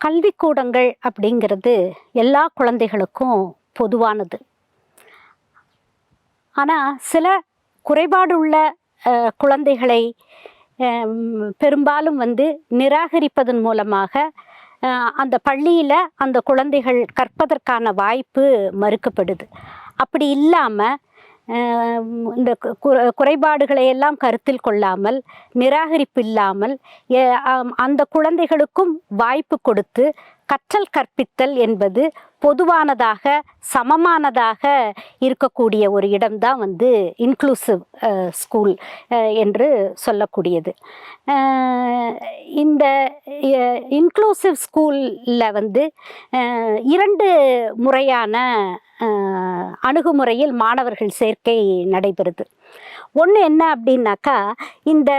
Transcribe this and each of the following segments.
கல்விக்கூடங்கள் அப்படிங்கிறது எல்லா குழந்தைகளுக்கும் பொதுவானது. ஆனால் சில குறைபாடுள்ள குழந்தைகளை பெரும்பாலும் வந்து நிராகரிப்பதன் மூலமாக அந்த பள்ளியில் அந்த குழந்தைகள் கற்பதற்கான வாய்ப்பு மறுக்கப்படுது. அப்படி இல்லாமல் இந்த குறைபாடுகளை எல்லாம் கருத்தில் கொள்ளாமல் நிராகரிப்பு இல்லாமல் அந்த குழந்தைகளுக்கும் வாய்ப்பு கொடுத்து கற்றல் கற்பித்தல் என்பது பொதுவானதாக சமமானதாக இருக்கக்கூடிய ஒரு இடம்தான் வந்து இன்க்ளூசிவ் ஸ்கூல் என்று சொல்லக்கூடியது. இந்த இன்க்ளூசிவ் ஸ்கூலில் வந்து இரண்டு முறையான அணுகுமுறையில் மாணவர்கள் சேர்க்கை நடைபெறுது. ஒன்று என்ன அப்படின்னாக்கா இந்த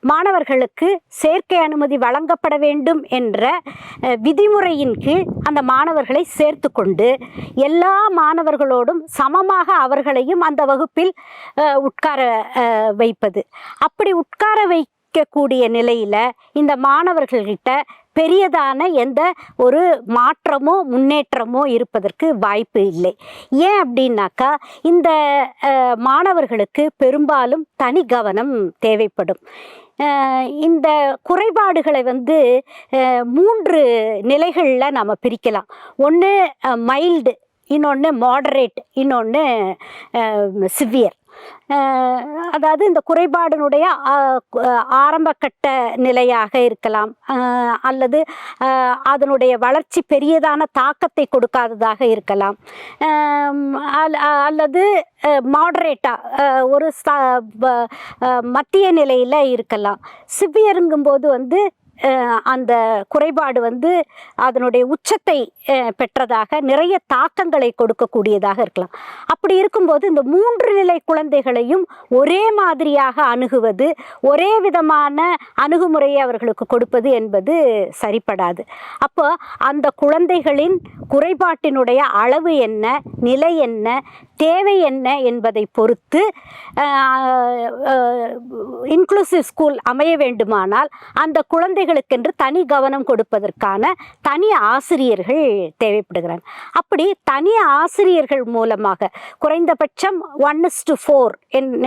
மாணவர்களுக்கு சேர்க்கை அனுமதி வழங்கப்பட வேண்டும் என்ற விதிமுறையின் கீழ் அந்த மாணவர்களை சேர்த்து கொண்டு எல்லா மாணவர்களோடும் சமமாக அவர்களையும் அந்த வகுப்பில் உட்கார வைப்பது. அப்படி உட்கார வைக்கக்கூடிய நிலையில் இந்த மாணவர்கள்கிட்ட பெரியதான எந்த ஒரு மாற்றமோ முன்னேற்றமோ இருப்பதற்கு வாய்ப்பு இல்லை. ஏன் அப்படின்னாக்கா இந்த மாணவர்களுக்கு பெரும்பாலும் தனி கவனம் தேவைப்படும். இந்த குறைபாடுகளை வந்து மூன்று நிலைகளில் நம்ம பிரிக்கலாம். ஒன்று மைல்டு இன்னொன்று மாடரேட் இன்னொன்று சிவியர். அதாவது இந்த குறைபாடினுடைய ஆரம்பக்கட்ட ஆரம்பகட்ட நிலையாக இருக்கலாம். அல்லது அதனுடைய வளர்ச்சி பெரியதான தாக்கத்தை கொடுக்காததாக இருக்கலாம். அல்லது மாடரேட்டாக ஒரு மத்திய நிலையில் இருக்கலாம். சிவியருங்கும்போது வந்து அந்த குறைபாடு வந்து அதனுடைய உச்சத்தை பெற்றதாக நிறைய தாக்கங்களை கொடுக்கக்கூடியதாக இருக்கலாம். அப்படி இருக்கும்போது இந்த மூன்று நிலை குழந்தைகளையும் ஒரே மாதிரியாக அணுகுவது ஒரே விதமான அணுகுமுறையை அவர்களுக்கு கொடுப்பது என்பது சரிப்படாது. அப்போ அந்த குழந்தைகளின் குறைபாட்டினுடைய அளவு என்ன? நிலை என்ன தேவை என்ன என்பதை பொறுத்து இன்க்ளூசிவ் ஸ்கூல் அமைய வேண்டுமானால் அந்த குழந்தைகளுக்கென்று தனி கவனம் கொடுப்பதற்கான தனி ஆசிரியர்கள் தேவைப்படுகிறாங்க. அப்படி தனி ஆசிரியர்கள் மூலமாக குறைந்தபட்சம் ஒன் இஸ் டு ஃபோர்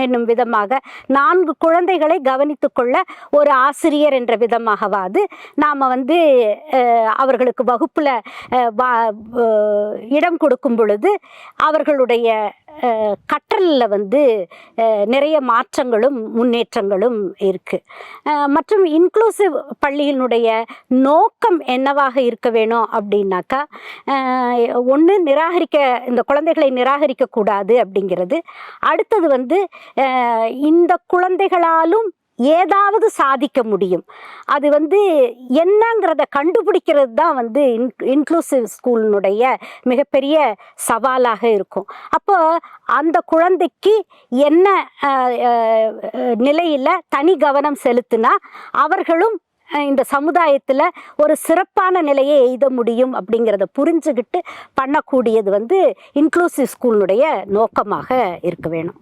என்னும் விதமாக நான்கு குழந்தைகளை கவனித்து கொள்ள ஒரு ஆசிரியர் என்ற விதமாகவாது நாம் வந்து அவர்களுக்கு வகுப்பில் இடம் கொடுக்கும் பொழுது அவர்களுடைய கற்றலில் வந்து நிறைய மாற்றங்களும் முன்னேற்றங்களும் இருக்குது மற்றும் இன்க்ளூசிவ் பள்ளியினுடைய நோக்கம் என்னவாக இருக்க வேணும் அப்படின்னாக்கா ஒன்று நிராகரிக்க இந்த குழந்தைகளை நிராகரிக்கக்கூடாது அப்படிங்கிறது. அடுத்தது வந்து இந்த குழந்தைகளாலும் ஏதாவது சாதிக்க முடியும். அது வந்து என்னங்கிறத கண்டுபிடிக்கிறது தான் வந்து இன் இன்க்ளூசிவ் ஸ்கூலினுடைய மிகப்பெரிய சவாலாக இருக்கும். அப்போ அந்த குழந்தைக்கு என்ன நிலையில் தனி கவனம் செலுத்தினா அவர்களும் இந்த சமுதாயத்தில் ஒரு சிறப்பான நிலையை எய்த முடியும் அப்படிங்கிறத புரிஞ்சுக்கிட்டு பண்ணக்கூடியது வந்து இன்க்ளூசிவ் ஸ்கூலினுடைய நோக்கமாக இருக்க வேணும்.